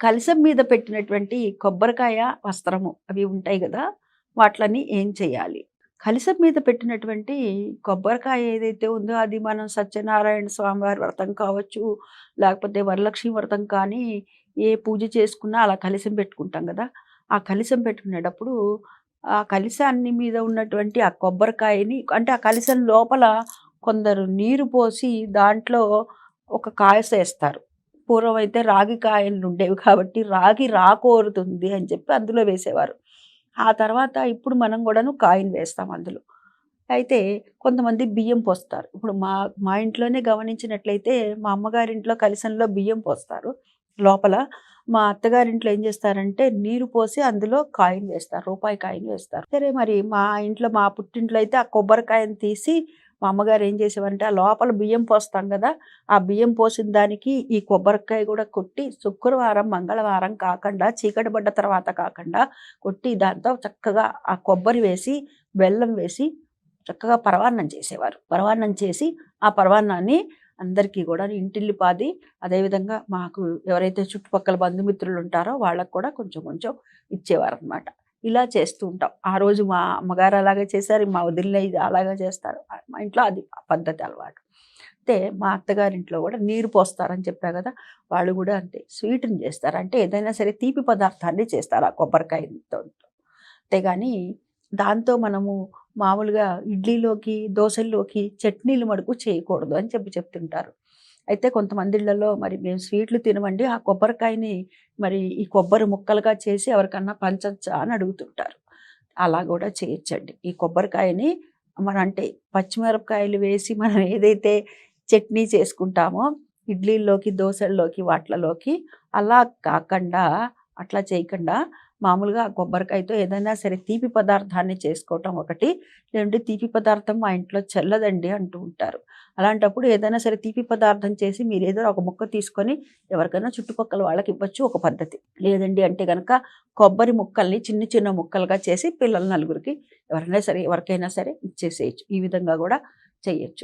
కలశం మీద పెట్టినటువంటి కొబ్బరికాయ వస్త్రము అవి ఉంటాయి కదా వాటిని ఏం చేయాలి? కలశం మీద పెట్టినటువంటి కొబ్బరికాయ ఏదైతే ఉందో అది మనం సత్యనారాయణ స్వామివారి వ్రతం కావచ్చు లేకపోతే వరలక్ష్మి వ్రతం కానీ ఏ పూజ చేసుకున్నా అలా కలిసం పెట్టుకుంటాం కదా. ఆ కలిసం పెట్టుకునేటప్పుడు ఆ కలిసాన్ని మీద ఉన్నటువంటి ఆ కొబ్బరికాయని అంటే ఆ కలిసం లోపల కొందరు నీరు పోసి దాంట్లో ఒక కాయస వేస్తారు పూర్వం అయితే రాగి కాయలు ఉండేవి కాబట్టి రాగి రాకోరుతుంది అని చెప్పి అందులో వేసేవారు. ఆ తర్వాత ఇప్పుడు మనం కూడాను కాయిన్ వేస్తాం అందులో. అయితే కొంతమంది బియ్యం పోస్తారు. ఇప్పుడు మా మా ఇంట్లోనే గమనించినట్లయితే మా అమ్మగారింట్లో కలిసంలో బియ్యం పోస్తారు. లోపల మా అత్తగారింట్లో ఏం చేస్తారంటే నీరు పోసి అందులో కాయిన్ వేస్తారు. రూపాయి కాయిన్ వేస్తారు. సరే మరి మా ఇంట్లో మా పుట్టింట్లో అయితే ఆ కొబ్బరికాయని తీసి మా అమ్మగారు ఏం చేసేవారంటే ఆ లోపల బియ్యం పోస్తాం కదా ఆ బియ్యం పోసిన దానికి ఈ కొబ్బరికాయ కూడా కొట్టి శుక్రవారం మంగళవారం కాకుండా చీకటి పడ్డ తర్వాత కాకుండా కొట్టి దాంతో చక్కగా ఆ కొబ్బరి వేసి బెల్లం వేసి చక్కగా పరవాన్నం చేసేవారు. పరవాన్నం చేసి ఆ పరవాన్నాన్ని అందరికీ కూడా ఇంటిల్లిపాది అదేవిధంగా మాకు ఎవరైతే చుట్టుపక్కల బంధుమిత్రులు ఉంటారో వాళ్ళకు కూడా కొంచెం కొంచెం ఇచ్చేవారు అనమాట ఇలా చేస్తూ ఉంటాం. ఆ రోజు మా అమ్మగారు అలాగే చేశారు మా వదిలిన ఇది అలాగే చేస్తారు. మా ఇంట్లో అది పద్ధతి అలవాటు. అయితే మా అత్తగారింట్లో కూడా నీరు పోస్తారని చెప్పా కదా వాళ్ళు కూడా అంతే స్వీట్ని చేస్తారు. అంటే ఏదైనా సరే తీపి పదార్థాన్ని చేస్తారు ఆ కొబ్బరికాయతో. అంతేగాని దాంతో మనము మామూలుగా ఇడ్లీలోకి దోశల్లోకి చట్నీలు మడుకు చేయకూడదు అని చెప్పి చెప్తుంటారు. అయితే కొంతమంది ఇళ్ళలో మరి మేము స్వీట్లు తినమండి. ఆ కొబ్బరికాయని మరి ఈ కొబ్బరి ముక్కలుగా చేసి ఎవరికన్నా పంచచ్చా అని అడుగుతుంటారు. అలా కూడా చేయొచ్చండి. ఈ కొబ్బరికాయని మన అంటే పచ్చిమిరపకాయలు వేసి మనం ఏదైతే చట్నీ చేసుకుంటామో ఇడ్లీల్లోకి దోశల్లోకి వాటిలలోకి అలా కాకుండా అట్లా చేయకుండా మామూలుగా కొబ్బరికాయతో ఏదైనా సరే తీపి పదార్థాన్ని చేసుకోవటం ఒకటి లేదంటే తీపి పదార్థం మా ఇంట్లో చల్లదండి అంటూ ఉంటారు. అలాంటప్పుడు ఏదైనా సరే తీపి పదార్థం చేసి మీరు ఏదో ఒక ముక్క తీసుకొని ఎవరికైనా చుట్టుపక్కల వాళ్ళకి ఇవ్వచ్చు ఒక పద్ధతి. లేదండి అంటే కనుక కొబ్బరి ముక్కల్ని చిన్న చిన్న ముక్కలుగా చేసి పిల్లల నలుగురికి ఎవరైనా సరే ఎవరికైనా సరే ఇచ్చేసేయచ్చు. ఈ విధంగా కూడా చేయొచ్చు.